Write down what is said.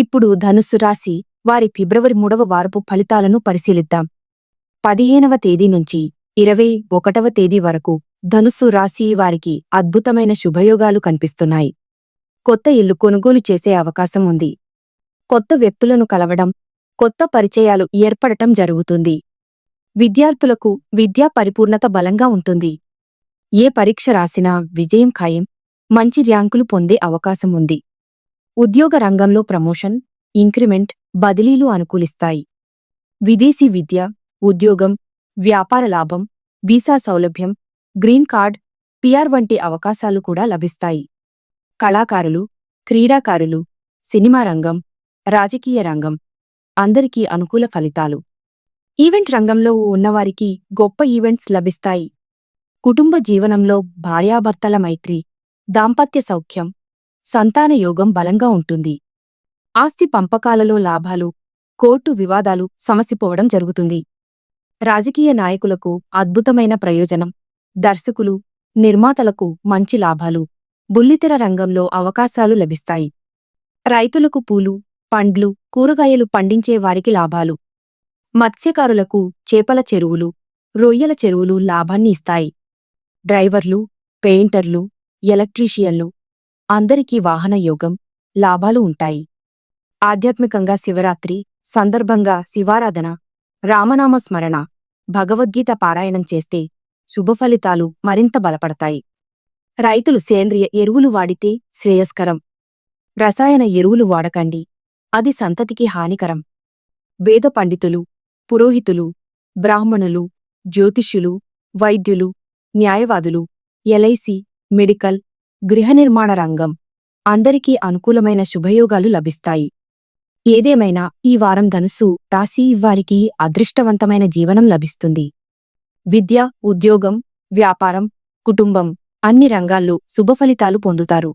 ఇప్పుడు ధనుస్సు రాశి వారి ఫిబ్రవరి మూడవ వారపు ఫలితాలను పరిశీలిద్దాం. పదిహేనవ తేదీ నుంచి ఇరవై ఒకటవ తేదీ వరకు ధనుస్సు రాశి వారికి అద్భుతమైన శుభయోగాలు కనిపిస్తున్నాయి. కొత్త ఇల్లు కొనుగోలు చేసే అవకాశం ఉంది. కొత్త వ్యక్తులను కలవడం కొత్త పరిచయాలు ఏర్పడటం జరుగుతుంది. విద్యార్థులకు విద్యా పరిపూర్ణత బలంగా ఉంటుంది. ఏ పరీక్ష రాసినా విజయం ఖాయం మంచి ర్యాంకులు పొందే అవకాశం ఉంది. ఉద్యోగ రంగంలో ప్రమోషన్ ఇంక్రిమెంట్ బదిలీలు అనుకూలిస్తాయి. విదేశీ విద్య ఉద్యోగం వ్యాపార లాభం వీసా సౌలభ్యం గ్రీన్ కార్డ్ పిఆర్ వంటి అవకాశాలు కూడా లభిస్తాయి. కళాకారులు క్రీడాకారులు సినిమా రంగం రాజకీయ రంగం అందరికీ అనుకూల ఫలితాలు. ఈవెంట్ రంగంలో ఉన్నవారికి గొప్ప ఈవెంట్స్ లభిస్తాయి. కుటుంబ జీవనంలో భార్యాభర్తల మైత్రి దాంపత్య సౌఖ్యం సంతాన యోగం బలంగా ఉంటుంది. ఆస్తి పంపకాలలో లాభాలు కోర్టు వివాదాలు సమసిపోవడం జరుగుతుంది. రాజకీయ నాయకులకు అద్భుతమైన ప్రయోజనం. దర్శకులు నిర్మాతలకు మంచి లాభాలు. బుల్లితెర రంగంలో అవకాశాలు లభిస్తాయి. రైతులకు పూలు పండ్లు కూరగాయలు పండించే వారికి లాభాలు. మత్స్యకారులకు చేపల చెరువులు రొయ్యల చెరువులు లాభాన్ని ఇస్తాయి. డ్రైవర్లు పెయింటర్లు ఎలక్ట్రీషియన్లు అందరికీ వాహన యోగం లాభాలు ఉంటాయి. ఆధ్యాత్మికంగా శివరాత్రి సందర్భంగా శివారాధన రామనామ స్మరణ భగవద్గీత పారాయణం చేస్తే శుభఫలితాలు మరింత బలపడతాయి. రైతులు సేంద్రియ ఎరువులు వాడితే శ్రేయస్కరం. రసాయన ఎరువులు వాడకండి. అది సంతతికి హానికరం. వేద పండితులు పురోహితులు బ్రాహ్మణులు జ్యోతిష్యులు వైద్యులు న్యాయవాదులు ఎల్ఐసి మెడికల్ గృహ నిర్మాణ రంగం అందరికీ అనుకూలమైన శుభయోగాలు లభిస్తాయి. ఏదేమైనా ఈ వారం ధనుస్సు రాశి వారికి అదృష్టవంతమైన జీవనం లభిస్తుంది. విద్య ఉద్యోగం వ్యాపారం కుటుంబం అన్ని రంగాల్లో శుభఫలితాలు పొందుతారు.